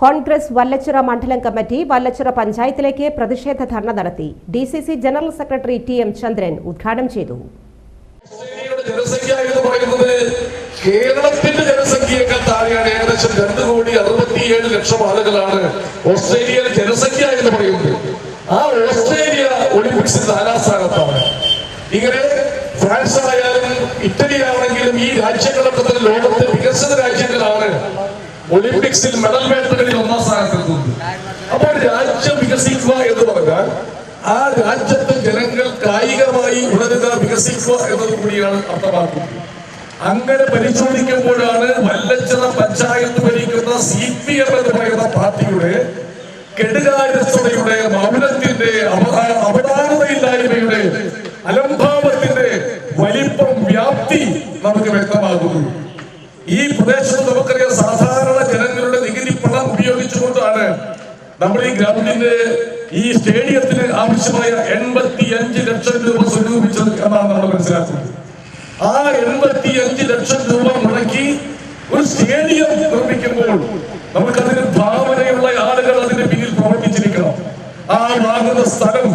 കോൺഗ്രസ് വല്ലച്ചിറ മണ്ഡലം കമ്മിറ്റി വല്ലച്ചിറ പഞ്ചായത്തിലേക്ക് പ്രതിഷേധ ധർണ നടത്തി. D C C general secretary T M Chandran ഉദ്ഘാടനം ചെയ്തു. ഓസ്ട്രേലിയയുടെ ജനസംഖ്യ എന്ന് കേരളത്തിന്റെ ജനസംഖ്യയേക്കാൾ താഴെയാണ് ഏകദേശം രണ്ട് കോടി അറുപത്തിയേഴ് ലക്ഷം ആളുകളാണ് ഓസ്ട്രേലിയയിലെ ജനസംഖ്യ എന്ന് പറയുന്നത്. ആ ഓസ്ട്രേലിയ ഒളിമ്പിക്സിൽ നാലാം സ്ഥാനത്താണ്. ഇങ്ങനെ ഫ്രാൻസ് ആയാലും ഇറ്റലി ആണെങ്കിലും ഈ രാജ്യങ്ങളൊക്കെ തന്നെ ലോകത്തെ വികസിത രാജ്യങ്ങളാണ്. ഒളിമ്പിക്സിൽ മെഡൽ മേഖലകളിൽ ഒന്നാം സ്ഥാനത്തെത്തുന്നത് അപ്പോൾ രാജ്യം വികസിക്കുക എന്ന് പറഞ്ഞാൽ ആ രാജ്യത്തെ ജനങ്ങൾ കായികമായി ഉണരുക വികസിക്കുക എന്നത് കൂടിയാണ് അർത്ഥമാക്കുന്നത്. അങ്ങനെ പരിശോധിക്കുമ്പോഴാണ് വല്ലച്ചിറ പഞ്ചായത്ത് ഭരിക്കുന്ന സി പി എം എന്ന് പറയുന്ന പാർട്ടിയുടെ കെടുകാര്യസ്ഥതയുടെ മൗനത്തിന്റെ അവതാരതയില്ലായ്മയുടെ അലംഭാവത്തിന്റെ വലിപ്പം വ്യാപ്തി നമുക്ക് വ്യക്തമാകുന്നു. നമ്മൾ ഈ ഗ്രൗണ്ടിന്റെ ഈ സ്റ്റേഡിയത്തിന് ആവശ്യമായ എൺപത്തി അഞ്ച് ലക്ഷം രൂപ സ്വരൂപിച്ചത് എന്നാണ് നമ്മൾ മനസ്സിലാക്കുന്നത്. ആ എൺപത്തി അഞ്ച് ലക്ഷം രൂപ മുടക്കി ഒരു സ്റ്റേഡിയം നിർമ്മിക്കുമ്പോൾ നമുക്കതിന് ഭാവനയുള്ള ആളുകൾ അതിന് പിന്നിൽ പ്രവർത്തിച്ചിരിക്കണം. ആ വാങ്ങുന്ന സ്ഥലം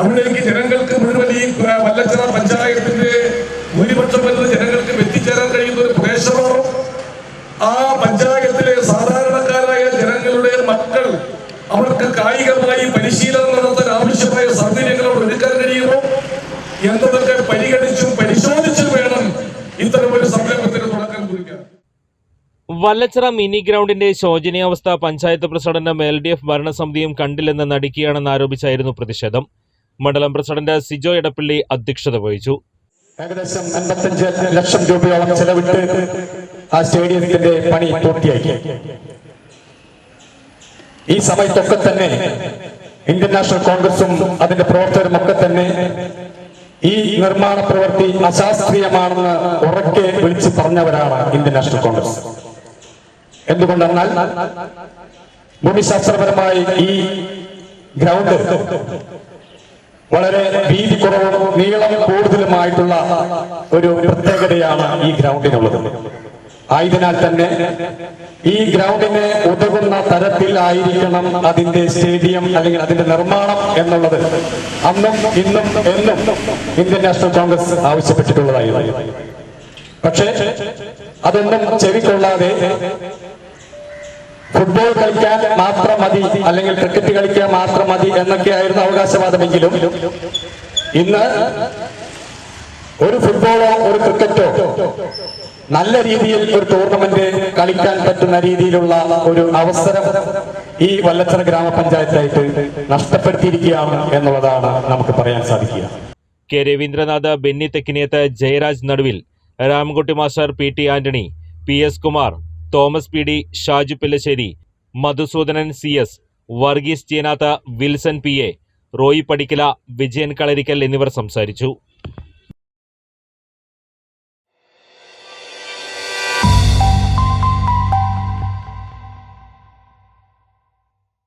അവിടേക്ക് ജനങ്ങൾക്ക് മുഴുവൻ ഈ വല്ലച്ചറ പഞ്ചായത്തിന്റെ ഭൂരിപക്ഷം വരുന്ന ജനങ്ങൾക്ക് കായികമായി പരിശീലനം നടത്താൻ ആവശ്യമായ സൗകര്യങ്ങളോട് അവിടെ ഒരുക്കാൻ കഴിയുമോ? എന്നതൊക്കെ പരിഗണിച്ചും പരിശോധിച്ചും വേണം ഇത്തരമൊരു ഒരു സംരംഭത്തിന് തുടക്കം കുറിക്കാൻ. വല്ലച്ചിറ മിനി ഗ്രൗണ്ടിന്റെ ശോചനീയാവസ്ഥ പഞ്ചായത്ത് പ്രസിഡന്റും എൽ ഡി എഫ് ഭരണസമിതിയും കണ്ടില്ലെന്ന് നടിക്കുകയാണെന്ന് ആരോപിച്ചായിരുന്നു പ്രതിഷേധം. മണ്ഡലം പ്രസിഡന്റ് സിജോ എടപ്പള്ളി അധ്യക്ഷത വഹിച്ചു. ഏകദേശം അൻപത്തഞ്ച് ലക്ഷം രൂപയോളം ചെലവിട്ട് ആ സ്റ്റേഡിയത്തിന്റെ പണി പൂർത്തിയാക്കി. ഈ സമയത്തൊക്കെ തന്നെ ഇന്ത്യൻ നാഷണൽ കോൺഗ്രസും അതിന്റെ പ്രവർത്തകരും ഒക്കെ തന്നെ ഈ നിർമ്മാണ പ്രവൃത്തി അശാസ്ത്രീയമാണെന്ന് ഉറക്കെ വിളിച്ചു പറഞ്ഞവരാണ് ഇന്ത്യൻ നാഷണൽ കോൺഗ്രസ്. എന്തുകൊണ്ടെന്നാൽ ഭൂമിശാസ്ത്രപരമായി ഈ ഗ്രൗണ്ട് വളരെ വീതി കുറവും നീളം കൂടുതലുമായിട്ടുള്ള ഒരു പ്രത്യേകതയാണ് ഈ ഗ്രൗണ്ടിനുള്ളത്. ആയതിനാൽ തന്നെ ഈ ഗ്രൗണ്ടിന് ഉതകുന്ന തരത്തിൽ ആയിരിക്കണം അതിന്റെ സ്റ്റേഡിയം അല്ലെങ്കിൽ അതിന്റെ നിർമ്മാണം എന്നുള്ളത്. അന്നും ഇന്നും എന്നും ഇന്ത്യൻ നാഷണൽ കോൺഗ്രസ് ആവശ്യപ്പെട്ടിട്ടുള്ളതായിരുന്നു പക്ഷേ അതൊന്നും ചെവിക്കൊള്ളാതെ ഫുട്ബോൾ കളിക്കാൻ മാത്രം മതി അല്ലെങ്കിൽ ക്രിക്കറ്റ് കളിക്കാൻ മാത്രം മതി എന്നൊക്കെയായിരുന്നു അവകാശവാദമെങ്കിലും ഇന്ന് ഒരു ഫുട്ബോളോ ഒരു ക്രിക്കറ്റോ നല്ല രീതിയിൽ ഒരു ടൂർണമെന്റ് കളിക്കാൻ പറ്റുന്ന രീതിയിലുള്ള ഒരു അവസരം ഈ വല്ലച്ചറ ഗ്രാമപഞ്ചായത്തായിട്ട് നഷ്ടപ്പെടുത്തിയിരിക്കുകയാണ് എന്നുള്ളതാണ് നമുക്ക് പറയാൻ സാധിക്കുക. K Ravindranath Benny Thekkiniyath Jayaraj Naduvil Ramankutty master P T Antony P S Kumar Thomas P D Shaju Pillassery Madhusoodanan C S Varghese Chenatha Wilson P A Roy Padikkala Vijayan Kalarikkal എന്നിവർ സംസാരിച്ചു.